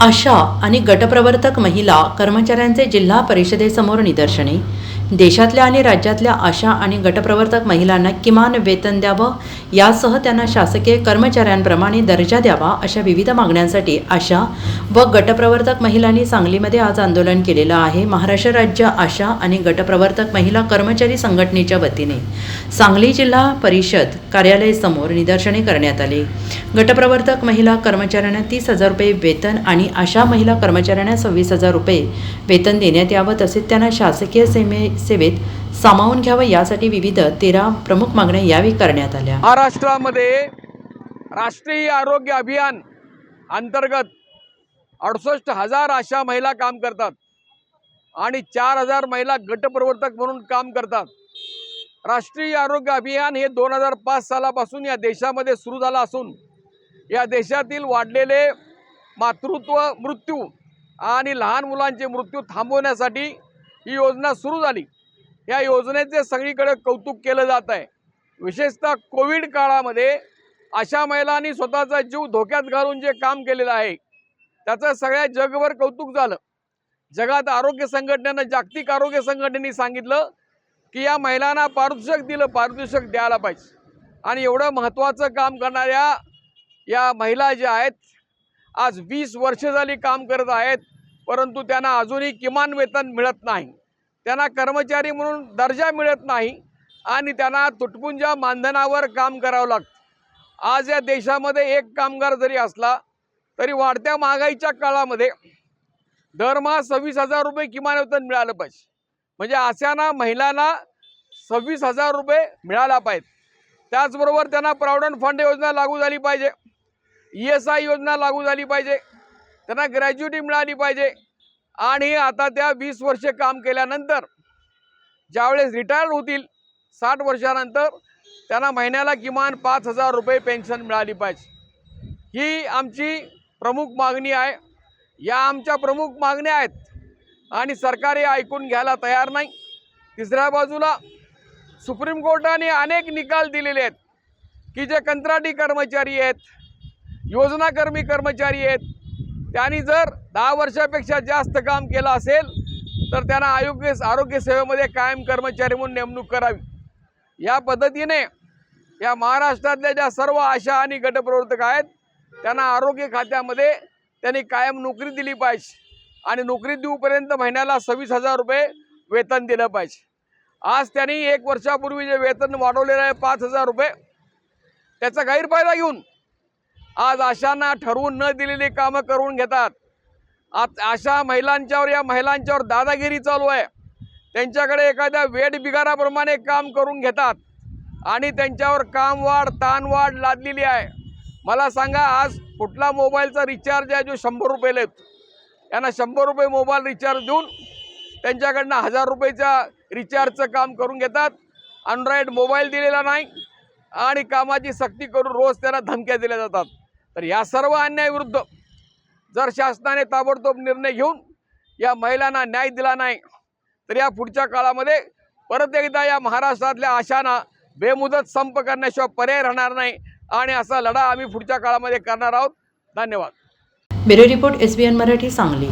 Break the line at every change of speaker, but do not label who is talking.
आशा आणि गटप्रवर्तक महिला कर्मचाऱ्यांचे जिल्हा परिषदेसमोर निदर्शने. देशातल्या आणि राज्यातल्या आशा आणि गटप्रवर्तक महिलांना किमान वेतन द्यावं यासह त्यांना शासकीय कर्मचाऱ्यांप्रमाणे दर्जा द्यावा अशा विविध मागण्यांसाठी आशा व गटप्रवर्तक महिलांनी सांगलीमध्ये आज आंदोलन केलेलं आहे. महाराष्ट्र राज्य आशा आणि गटप्रवर्तक महिला कर्मचारी संघटनेच्या वतीने सांगली जिल्हा परिषद कार्यालयासमोर निदर्शने करण्यात आली. गटप्रवर्तक महिला कर्मचाऱ्यांना तीस हजार रुपये वेतन आणि आशा महिला कर्मचाऱ्यांना सव्वीस हजार रुपये वेतन देण्यात यावं तसेच त्यांना शासकीय सेमे सेवेत सामावून घ्यावं यासाठी विविध तेरा प्रमुख मागण्या यावेळी करण्यात आल्या.
महाराष्ट्रामध्ये राष्ट्रीय आरोग्य अभियान अंतर्गत अडुसष्ट हजार आशा महिला काम करतात आणि चार हजार महिला गटप्रवर्तक म्हणून काम करतात. राष्ट्रीय आरोग्य अभियान हे दोन हजार पाच सालापासून या देशामध्ये सुरू झालं असून या देशातील वाढलेले मातृत्व मृत्यू आणि लहान मुलांचे मृत्यू थांबवण्यासाठी ही योजना सुरू झाली. या योजनेचे सगळीकडे कौतुक केलं जात आहे. विशेषतः कोविड काळामध्ये अशा महिलांनी स्वतःचा जीव धोक्यात घालून जे काम केलेलं आहे त्याचं सगळ्या जगभर कौतुक झालं. जगात आरोग्य संघटनेनं जागतिक आरोग्य संघटनेने सांगितलं की या महिलांना पारितोषिक दिलं पारितोषिक द्यायला पाहिजे. आणि एवढं महत्त्वाचं काम करणाऱ्या या महिला ज्या आहेत आज वीस वर्ष झाली काम करत आहेत. परंतु त्यांना अजूनही किमान वेतन मिळत नाही. त्यांना कर्मचारी म्हणून दर्जा मिळत नाही आणि त्यांना तुटपुंजा मानधनावर काम करावं लागतं. आज या देशामध्ये एक कामगार जरी असला तरी वाढत्या महागाईच्या काळामध्ये दरमहा सव्वीस हजार रुपये किमान वेतन मिळालं पाहिजे. म्हणजे अशाना महिलांना सव्वीस हजार रुपये मिळाला पाहिजे. त्याचबरोबर त्यांना प्रॉव्हिडंट फंड योजना लागू झाली पाहिजे. ई एस आय योजना लागू झाली पाहिजे. त्यांना ग्रॅज्युटी मिळाली पाहिजे. आणि आता त्या वीस वर्षे काम केल्यानंतर ज्यावेळेस रिटायर होतील साठ वर्षानंतर त्यांना महिन्याला किमान पाच हजार रुपये पेन्शन मिळाली पाहिजे. ही आमची प्रमुख मागणी आहे. या आमच्या प्रमुख मागण्या आहेत. आणि सरकार हे ऐकून घ्यायला तयार नाही. तिसऱ्या बाजूला सुप्रीम कोर्टाने अनेक निकाल दिलेले आहेत. की जे कंत्राटी कर्मचारी आहेत योजनाकर्मी कर्मचारी आहेत त्यांनी जर दहा वर्षापेक्षा जास्त काम केलं असेल तर त्यांना आरोग्य आरोग्य सेवेमध्ये कायम कर्मचारी म्हणून नेमणूक करावी. या पद्धतीने या महाराष्ट्रातल्या ज्या सर्व आशा आणि गटप्रवर्तक आहेत त्यांना आरोग्य खात्यामध्ये त्यांनी कायम नोकरी दिली पाहिजे आणि नोकरी देऊपर्यंत महिन्याला सव्वीस हजार रुपये वेतन दिलं पाहिजे. आज त्यांनी एक वर्षापूर्वी जे वेतन वाढवलेलं आहे पाच हजार रुपये त्याचा गैरफायदा घेऊन आज आशांना ठरवून न दिलेली कामं करून घेतात. आज अशा महिलांच्यावर या महिलांच्यावर दादागिरी चालू आहे. त्यांच्याकडे एखाद्या वेड बिगाराप्रमाणे काम करून घेतात. आणि त्यांच्यावर कामवाढ ताणवाढ लादलेली आहे. मला सांगा आज कुठला मोबाईलचा रिचार्ज आहे जो शंभर रुपये येतो यांना शंभर रुपये मोबाईल रिचार्ज देऊन त्यांच्याकडनं हजार रुपयेच्या रिचार्जचं काम करून घेतात. अँड्रॉइड मोबाईल दिलेला नाही. आणि कामाची सक्ती करून रोज त्यांना धमक्या दिल्या जातात. तर या सर्व अन्यायाविरुद्ध जर शासनाने ताबडतोब निर्णय घेऊन या महिलांना न्याय दिला नाही तर या पुढच्या काळामध्ये परत एकदा या महाराष्ट्रातल्या आशांना बेमुदत संप करण्याशिवाय पर्याय राहणार नाही आणि असा लढा आम्ही पुढच्या काळामध्ये करणार आहोत. धन्यवाद.
Bureau report S Marathi Sangli.